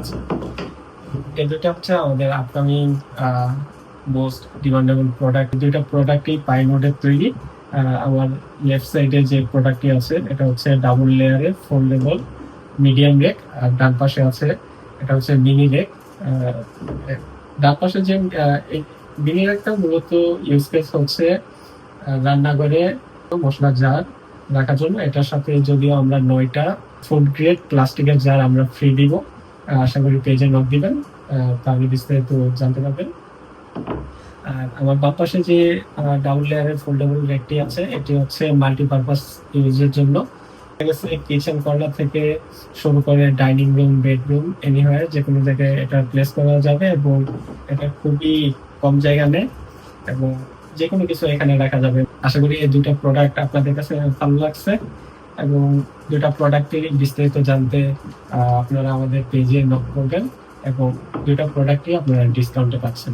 আছে এই দুটো হচ্ছে আমাদের আপকামিং মোস্ট ডিমান্ডেবল প্রোডাক্ট দুইটা প্রোডাক্টই পাইনোডের তৈরি। আমার লেফট সাইডে যে প্রোডাক্টটি আছে, এটা হচ্ছে ডাবল লেয়ারের ফোল্ডেবল মিডিয়াম রেক আর ডান পাশে আছে, এটা হচ্ছে মিনি রেক ডান পাশে যে মিনি রেকটা মূলত ইউজ কেস হচ্ছে রান্নাঘরে মশলা জার রাখার জন্য। এটার সাথে যদিও আমরা নয়টা ফুড গ্রেড প্লাস্টিকের জার আমরা ফ্রি দিব। আশা করি পেজে নক দিবেন। তাহলে বিস্তারিত জানতে পারবেন। আর আমার বাম পাশে যে ডাবল লেয়ারের ফোল্ডেবল রেকটি আছে, এটি হচ্ছে মাল্টিপারপাস ইউজের জন্য। কিচেন কর্নার থেকে শুরু করে ডাইনিং রুম বেডরুম এনিওয়ার যে কোনো জায়গায় এটা প্লেস করা যাবে এবং এটা খুবই কম জায়গা নেয় এবং যে কোনো কিছু এখানে রাখা যাবে। আশা করি এই দুটো প্রোডাক্ট আপনাদের কাছে ভালো লাগছে। এবং দুটা প্রোডাক্টের বিস্তারিত জানতে আপনারা আমাদের পেজে নক করবেন এবং দুটা প্রোডাক্টই আপনারা ডিসকাউন্টে পাচ্ছেন।